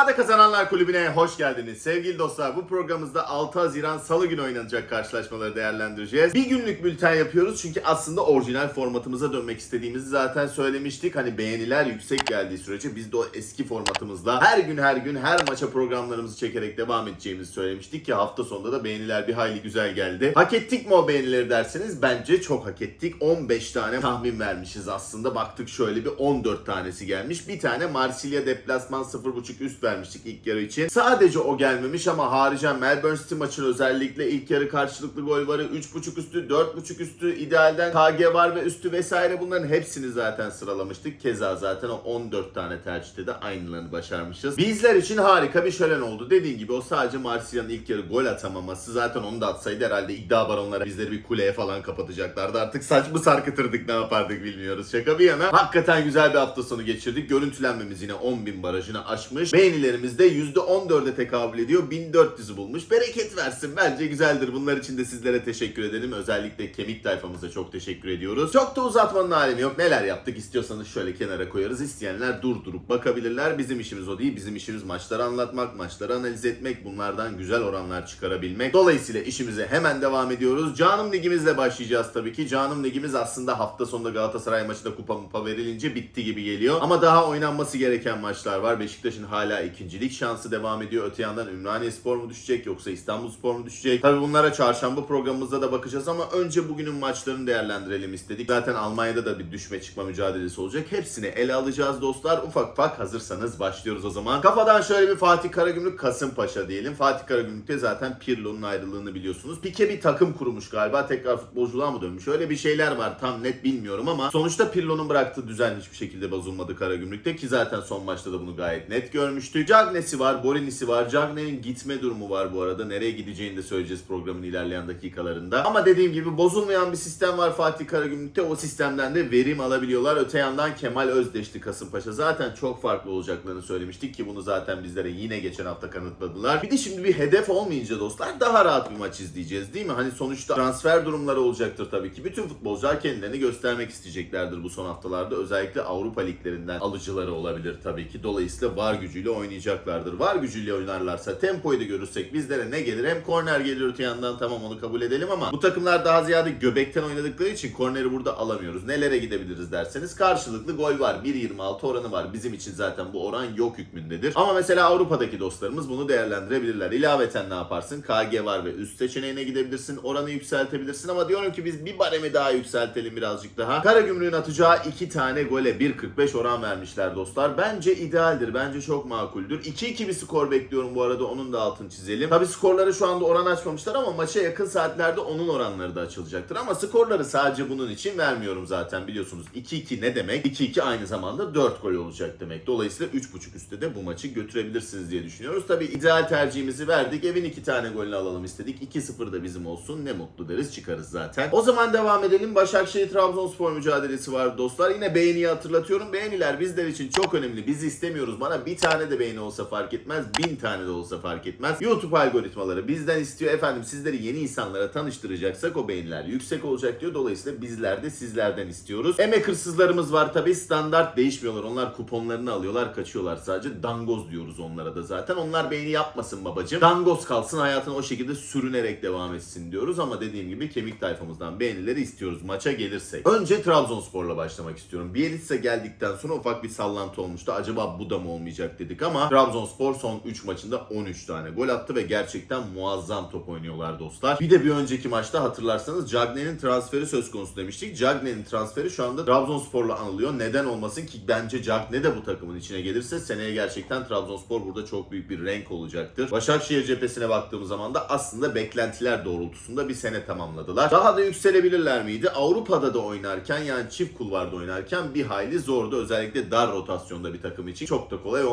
İddiada Kazananlar Kulübü'ne hoş geldiniz. Sevgili dostlar bu programımızda 6 Haziran Salı günü oynanacak karşılaşmaları değerlendireceğiz. Bir günlük bülten yapıyoruz çünkü aslında orijinal formatımıza dönmek istediğimizi zaten söylemiştik. Hani beğeniler yüksek geldiği sürece biz de o eski formatımızda her gün her gün her maça programlarımızı çekerek devam edeceğimizi söylemiştik ki hafta sonunda da beğeniler bir hayli güzel geldi. Hak ettik mi o beğenileri derseniz bence çok hak ettik. 15 tane tahmin vermişiz aslında. Baktık şöyle bir 14 tanesi gelmiş. Bir tane Marsilya deplasman 0.5 üst vermiştik ilk yarı için. Sadece o gelmemiş ama haricen Melbourne City maçın özellikle ilk yarı karşılıklı gol varı 3.5 üstü, 4.5 üstü, idealden KG var ve üstü vesaire bunların hepsini zaten sıralamıştık. Keza zaten o 14 tane tercihte de aynılarını başarmışız. Bizler için harika bir şölen oldu. Dediğin gibi o sadece Marsilya'nın ilk yarı gol atamaması. Zaten onu da atsaydı herhalde iddia baronları bizleri bir kuleye falan kapatacaklardı. Artık saç mı sarkıtırdık ne yapardık bilmiyoruz. Şaka bir yana. Hakikaten güzel bir hafta sonu geçirdik. Görüntülenmemiz yine 10.000 barajını aşmış. Beğenilerimiz de %14'e tekabül ediyor. 1400'ü bulmuş. Bereket versin. Bence güzeldir. Bunlar için de sizlere teşekkür edelim. Özellikle kemik tayfamıza çok teşekkür ediyoruz. Çok da uzatmanın alemi yok. Neler yaptık istiyorsanız şöyle kenara koyarız. İsteyenler durdurup bakabilirler. Bizim işimiz o değil. Bizim işimiz maçları anlatmak, maçları analiz etmek, bunlardan güzel oranlar çıkarabilmek. Dolayısıyla işimize hemen devam ediyoruz. Canım ligimizle başlayacağız tabii ki. Canım ligimiz aslında hafta sonunda Galatasaray maçında kupa mupa verilince bitti gibi geliyor. Ama daha oynanması gereken maçlar var. Beşiktaş'ın hala ikincilik şansı devam ediyor. Öte yandan Ümraniye Spor mu düşecek yoksa İstanbul Spor mu düşecek? Tabii bunlara çarşamba programımızda da bakacağız ama önce bugünün maçlarını değerlendirelim istedik. Zaten Almanya'da da bir düşme çıkma mücadelesi olacak. Hepsini ele alacağız dostlar. Ufak ufak hazırsanız başlıyoruz o zaman. Kafadan şöyle bir Fatih Karagümrük Kasımpaşa diyelim. Fatih Karagümrük'te zaten Pirlo'nun ayrılığını biliyorsunuz. Pike bir takım kurmuş galiba. Tekrar futbolculuğa mı dönmüş? Öyle bir şeyler var. Tam net bilmiyorum ama sonuçta Pirlo'nun bıraktığı düzen hiçbir şekilde bozulmadı Karagümrük'te ki zaten son maçta da bunu gayet net görmüştük. Cagney'si var, Borinisi var. Cagney'in gitme durumu var bu arada. Nereye gideceğini de söyleyeceğiz programın ilerleyen dakikalarında. Ama dediğim gibi bozulmayan bir sistem var Fatih Karagümrük'te. O sistemden de verim alabiliyorlar. Öte yandan Kemal Özdeşti Kasımpaşa. Zaten çok farklı olacaklarını söylemiştik ki bunu zaten bizlere yine geçen hafta kanıtladılar. Bir de şimdi bir hedef olmayınca dostlar daha rahat bir maç izleyeceğiz değil mi? Hani sonuçta transfer durumları olacaktır tabii ki. Bütün futbolcular kendilerini göstermek isteyeceklerdir bu son haftalarda. Özellikle Avrupa liglerinden alıcıları olabilir tabii ki. Dolayısıyla var gücüyle oynayacaklardır. Var gücüyle oynarlarsa tempoyu da görürsek bizlere ne gelir? Hem korner gelir öte yandan tamam onu kabul edelim ama bu takımlar daha ziyade göbekten oynadıkları için korneri burada alamıyoruz. Nelere gidebiliriz derseniz karşılıklı gol var. 1.26 oranı var. Bizim için zaten bu oran yok hükmündedir. Ama mesela Avrupa'daki dostlarımız bunu değerlendirebilirler. İlaveten ne yaparsın? KG var ve üst seçeneğine gidebilirsin. Oranı yükseltebilirsin ama diyorum ki biz bir baremi daha yükseltelim birazcık daha. Karagümrük'ün atacağı iki tane gole 1.45 oran vermişler dostlar. Bence idealdir. Bence çok makuldür. 2-2 bir skor bekliyorum bu arada. Onun da altını çizelim. Tabi skorları şu anda oran açmamışlar ama maça yakın saatlerde onun oranları da açılacaktır. Ama skorları sadece bunun için vermiyorum zaten biliyorsunuz. 2-2 ne demek? 2-2 aynı zamanda 4 gol olacak demek. Dolayısıyla 3.5 üstte de bu maçı götürebilirsiniz diye düşünüyoruz. Tabi ideal tercihimizi verdik. Evin 2 tane golünü alalım istedik. 2-0 da bizim olsun. Ne mutlu deriz çıkarız zaten. O zaman devam edelim. Başakşehir Trabzonspor mücadelesi var dostlar. Yine beğeniyi hatırlatıyorum. Beğeniler bizler için çok önemli. Biz istemiyoruz. Bana bir tane de beğeni olsa fark etmez. Bin tane de olsa fark etmez. YouTube algoritmaları bizden istiyor. Efendim sizleri yeni insanlara tanıştıracaksak o beğeniler yüksek olacak diyor. Dolayısıyla bizler de sizlerden istiyoruz. Emek hırsızlarımız var tabi. Standart değişmiyorlar. Onlar kuponlarını alıyorlar kaçıyorlar sadece. Dangoz diyoruz onlara da zaten. Onlar beğeni yapmasın babacım. Dangoz kalsın hayatına o şekilde sürünerek devam etsin diyoruz. Ama dediğim gibi kemik tayfamızdan beğenileri istiyoruz maça gelirsek. Önce Trabzonspor'la başlamak istiyorum. Bielitsa geldikten sonra ufak bir sallantı olmuştu. Acaba bu da mı olmayacak dedik ama Trabzonspor son 3 maçında 13 tane gol attı ve gerçekten muazzam top oynuyorlar dostlar. Bir de bir önceki maçta hatırlarsanız Cagney'in transferi söz konusu demiştik. Cagney'in transferi şu anda Trabzonspor'la anılıyor. Neden olmasın ki bence Cagney de bu takımın içine gelirse seneye gerçekten Trabzonspor burada çok büyük bir renk olacaktır. Başakşehir cephesine baktığımız zaman da aslında beklentiler doğrultusunda bir sene tamamladılar. Daha da yükselebilirler miydi? Avrupa'da da oynarken yani çift kulvarda oynarken bir hayli zordu. Özellikle dar rotasyonda bir takım için çok da kolay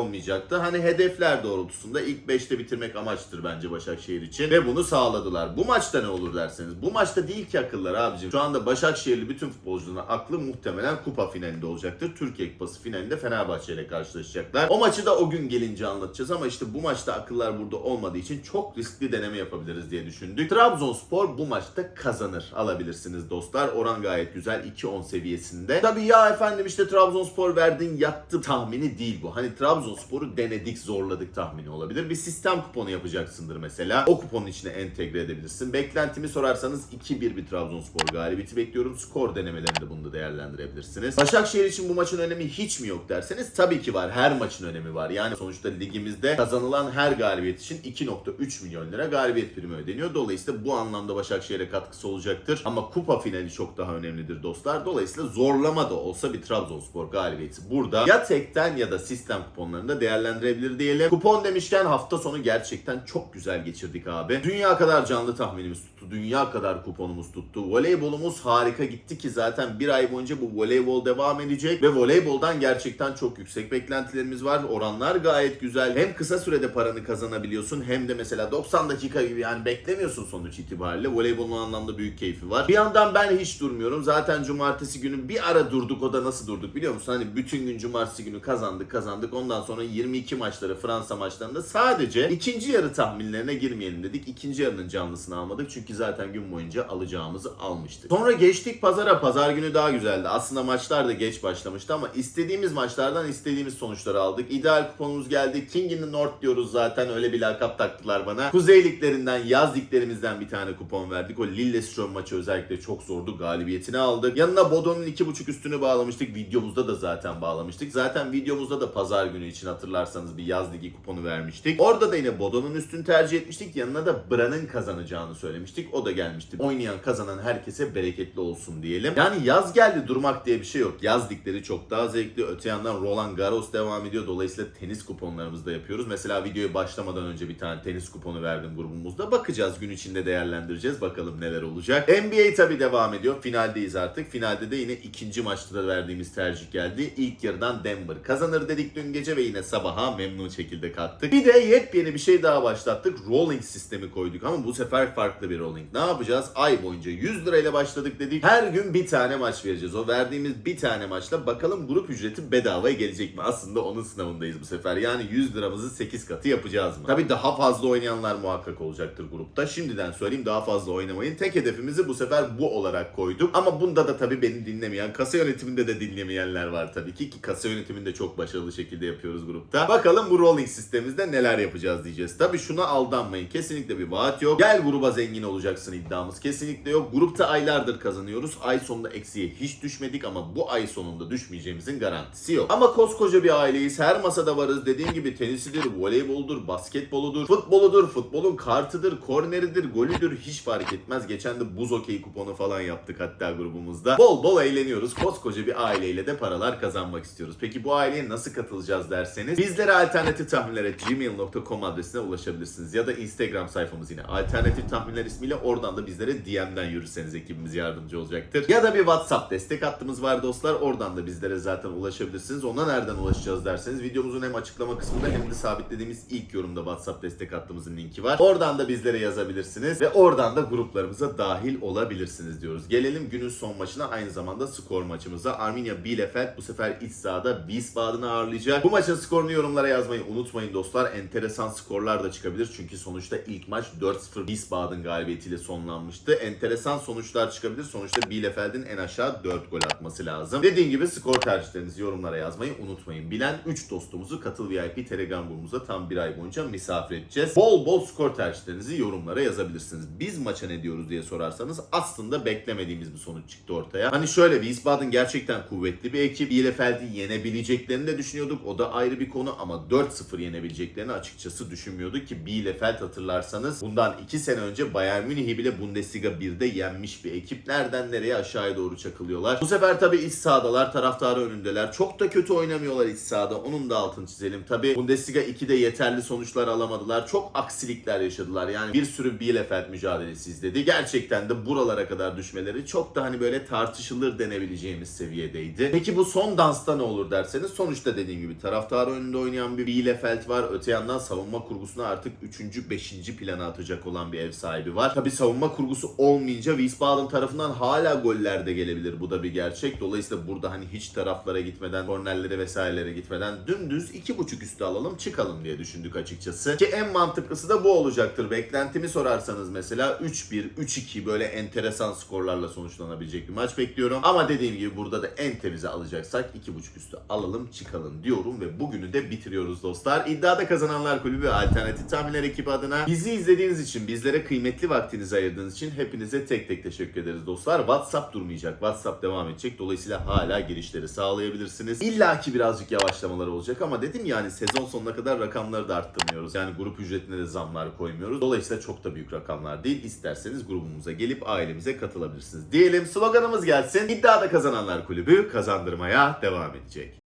olmayacaktı. Hani hedefler doğrultusunda ilk 5'te bitirmek amaçtır bence Başakşehir için ve bunu sağladılar. Bu maçta ne olur derseniz. Bu maçta değil ki akıllar abicim. Şu anda Başakşehirli bütün futbolcuların aklı muhtemelen kupa finalinde olacaktır. Türkiye Kupası finalinde Fenerbahçe ile karşılaşacaklar. O maçı da o gün gelince anlatacağız ama işte bu maçta akıllar burada olmadığı için çok riskli deneme yapabiliriz diye düşündük. Trabzonspor bu maçta kazanır. Alabilirsiniz dostlar. Oran gayet güzel. 2-10 seviyesinde. Tabii ya efendim işte Trabzonspor verdin yattı tahmini değil bu. Hani Trabzonspor'u denedik, zorladık tahmini olabilir. Bir sistem kuponu yapacaksındır mesela. O kuponun içine entegre edebilirsin. Beklentimi sorarsanız 2-1 bir Trabzonspor galibiyeti bekliyorum. Skor denemelerinde bunu da değerlendirebilirsiniz. Başakşehir için bu maçın önemi hiç mi yok derseniz tabii ki var. Her maçın önemi var. Yani sonuçta ligimizde kazanılan her galibiyet için 2.3 milyon lira galibiyet primi ödeniyor. Dolayısıyla bu anlamda Başakşehir'e katkısı olacaktır. Ama kupa finali çok daha önemlidir dostlar. Dolayısıyla zorlama da olsa bir Trabzonspor galibiyeti burada ya tekten ya da sistem kuponlarında değerlendirebilir diyelim. Kupon demişken hafta sonu gerçekten çok güzel geçirdik abi. Dünya kadar canlı tahminimiz tuttu. Dünya kadar kuponumuz tuttu. Voleybolumuz harika gitti ki zaten bir ay boyunca bu voleybol devam edecek ve voleyboldan gerçekten çok yüksek beklentilerimiz var. Oranlar gayet güzel. Hem kısa sürede paranı kazanabiliyorsun hem de mesela 90 dakika gibi yani beklemiyorsun sonuç itibariyle. Voleybolun anlamda büyük keyfi var. Bir yandan ben hiç durmuyorum. Zaten cumartesi günü bir ara durduk. O da nasıl durduk biliyor musun? Hani bütün gün cumartesi günü kazandık kazandık. Ondan sonra 22 maçları Fransa maçlarında sadece ikinci yarı tahminlerine girmeyelim dedik. İkinci yarının canlısını almadık. Çünkü zaten gün boyunca alacağımızı almıştık. Sonra geçtik pazara. Pazar günü daha güzeldi. Aslında maçlar da geç başlamıştı ama istediğimiz maçlardan istediğimiz sonuçları aldık. İdeal kuponumuz geldi. King in the North diyoruz zaten. Öyle bir lakap taktılar bana. Kuzey liglerinden, yaz liglerimizden bir tane kupon verdik. O Lillestrøm maçı özellikle çok zordu. Galibiyetini aldık. Yanına Bodo'nun 2.5 üstünü bağlamıştık. Videomuzda da zaten bağlamıştık. Zaten videomuzda da pazar günü için hatırlarsanız bir yaz ligi kuponu vermiştik. Orada da yine Bodo'nun üstünü tercih etmiştik. Yanına da Bran'ın kazanacağını söylemiştik. O da gelmişti. Oynayan kazanan herkese bereketli olsun diyelim. Yani yaz geldi durmak diye bir şey yok. Yaz ligleri çok daha zevkli. Öte yandan Roland Garros devam ediyor. Dolayısıyla tenis kuponlarımızı da yapıyoruz. Mesela videoya başlamadan önce bir tane tenis kuponu verdim grubumuzda. Bakacağız gün içinde değerlendireceğiz. Bakalım neler olacak. NBA tabi devam ediyor. Finaldeyiz artık. Finalde de yine ikinci maçta da verdiğimiz tercih geldi. İlk yarıdan Denver kazanır dedik dün gece ve yine sabaha memnun şekilde kalktık. Bir de yepyeni bir şey daha başlattık. Rolling sistemi koyduk ama bu sefer farklı bir rolling. Ne yapacağız? Ay boyunca 100 lirayla başladık dedik. Her gün bir tane maç vereceğiz. O verdiğimiz bir tane maçla bakalım grup ücreti bedavaya gelecek mi? Aslında onun sınavındayız bu sefer. Yani 100 liramızı 8 katı yapacağız mı? Tabii daha fazla oynayanlar muhakkak olacaktır grupta. Şimdiden söyleyeyim daha fazla oynamayın. Tek hedefimizi bu sefer bu olarak koyduk. Ama bunda da tabii beni dinlemeyen, kasa yönetiminde de dinlemeyenler var tabii ki. Ki kasa yönetiminde çok başarılı şekilde yapıyoruz grupta. Bakalım bu rolling sistemimizde neler yapacağız diyeceğiz. Tabii şuna aldanmayın. Kesinlikle bir vaat yok. Gel gruba zengin olacaksın iddiamız kesinlikle yok. Grupta aylardır kazanıyoruz. Ay sonunda eksiye hiç düşmedik ama bu ay sonunda düşmeyeceğimizin garantisi yok. Ama koskoca bir aileyiz. Her masada varız. Dediğim gibi tenisidir, voleyboldur, basketboludur, futboludur, futbolun kartıdır, korneridir, golüdür hiç fark etmez. Geçen de buz okey kuponu falan yaptık hatta grubumuzda. Bol bol eğleniyoruz. Koskoca bir aileyle de paralar kazanmak istiyoruz. Peki bu aileye nasıl katılacağız derseniz bizlere alternatif tahminlere gmail.com adresine ulaşabilirsiniz. Ya da Instagram sayfamız yine alternatif tahminler ismiyle oradan da bizlere DM'den yürürseniz ekibimiz yardımcı olacaktır. Ya da bir WhatsApp destek hattımız var dostlar. Oradan da bizlere zaten ulaşabilirsiniz. Ona nereden ulaşacağız derseniz videomuzun hem açıklama kısmında hem de sabitlediğimiz ilk yorumda WhatsApp destek hattımızın linki var. Oradan da bizlere yazabilirsiniz ve oradan da gruplarımıza dahil olabilirsiniz diyoruz. Gelelim günün son maçına aynı zamanda skor maçımıza. Arminia Bielefeld bu sefer iç sahada Wiesbaden'ı ağırlayacak. Bu maçın skorunu yorumlara yazmayı unutmayın dostlar. Enteresan skorlar da çıkabilir. Çünkü sonuçta ilk maç 4-0 Wiesbaden galibiyetiyle sonlanmıştı. Enteresan sonuçlar çıkabilir. Sonuçta Bielefeld'in en aşağı 4 gol atması lazım. Dediğim gibi skor tercihlerinizi yorumlara yazmayı unutmayın. Bilen 3 dostumuzu Katıl VIP Telegram grubumuza tam bir ay boyunca misafir edeceğiz. Bol bol skor tercihlerinizi yorumlara yazabilirsiniz. Biz maça ne diyoruz diye sorarsanız aslında beklemediğimiz bir sonuç çıktı ortaya. Hani şöyle Wiesbaden gerçekten kuvvetli bir ekip. Bielefeld'i yenebileceklerini de düşünüyorduk. O da ayrı bir konu ama 4-0 yenebileceklerini açıkçası düşünmüyorduk ki Bielefeld hatırlarsanız bundan 2 sene önce Bayern Münih'i bile Bundesliga 1'de yenmiş bir ekip. Nereden nereye aşağıya doğru çakılıyorlar. Bu sefer tabii iç sahadalar, taraftarı önündeler. Çok da kötü oynamıyorlar iç sahada. Onun da altını çizelim. Tabii Bundesliga 2'de yeterli sonuçlar alamadılar. Çok aksilikler yaşadılar. Yani bir sürü Bielefeld mücadelesi izledi. Gerçekten de buralara kadar düşmeleri çok da hani böyle tartışılır denebileceğimiz seviyedeydi. Peki bu son dansta ne olur derseniz sonuçta dediğim gibi taraftarı önünde oynayan bir Bielefeld var. Öte yandan savunma kurgusuna artık 3. 5. plana atacak olan bir ev sahibi var. Tabi savunma kurgusu olmayınca Wiesbaden tarafından hala goller de gelebilir. Bu da bir gerçek. Dolayısıyla burada hani hiç taraflara gitmeden, kornerlere vesairelere gitmeden dümdüz 2.5 üstü alalım çıkalım diye düşündük açıkçası. Ki en mantıklısı da bu olacaktır. Beklentimi sorarsanız mesela 3-1, 3-2 böyle enteresan skorlarla sonuçlanabilecek bir maç bekliyorum. Ama dediğim gibi burada da en temize alacaksak 2.5 üstü alalım çıkalım diyorum ve bugünü de bitiriyoruz dostlar. İddiada kazananlar kulübü ve alternatif tahminler ekibi adına bizi izlediğiniz için, bizlere kıymetli vaktinizi ayırdığınız için hepinize tek tek teşekkür ederiz dostlar. WhatsApp durmayacak. WhatsApp devam edecek. Dolayısıyla hala girişleri sağlayabilirsiniz. İlla ki birazcık yavaşlamalar olacak ama dedim yani sezon sonuna kadar rakamları da arttırmıyoruz. Yani grup ücretine de zamlar koymuyoruz. Dolayısıyla çok da büyük rakamlar değil. İsterseniz grubumuza gelip ailemize katılabilirsiniz. Diyelim sloganımız gelsin. İddiada kazananlar kulübü kazandırmaya devam edecek.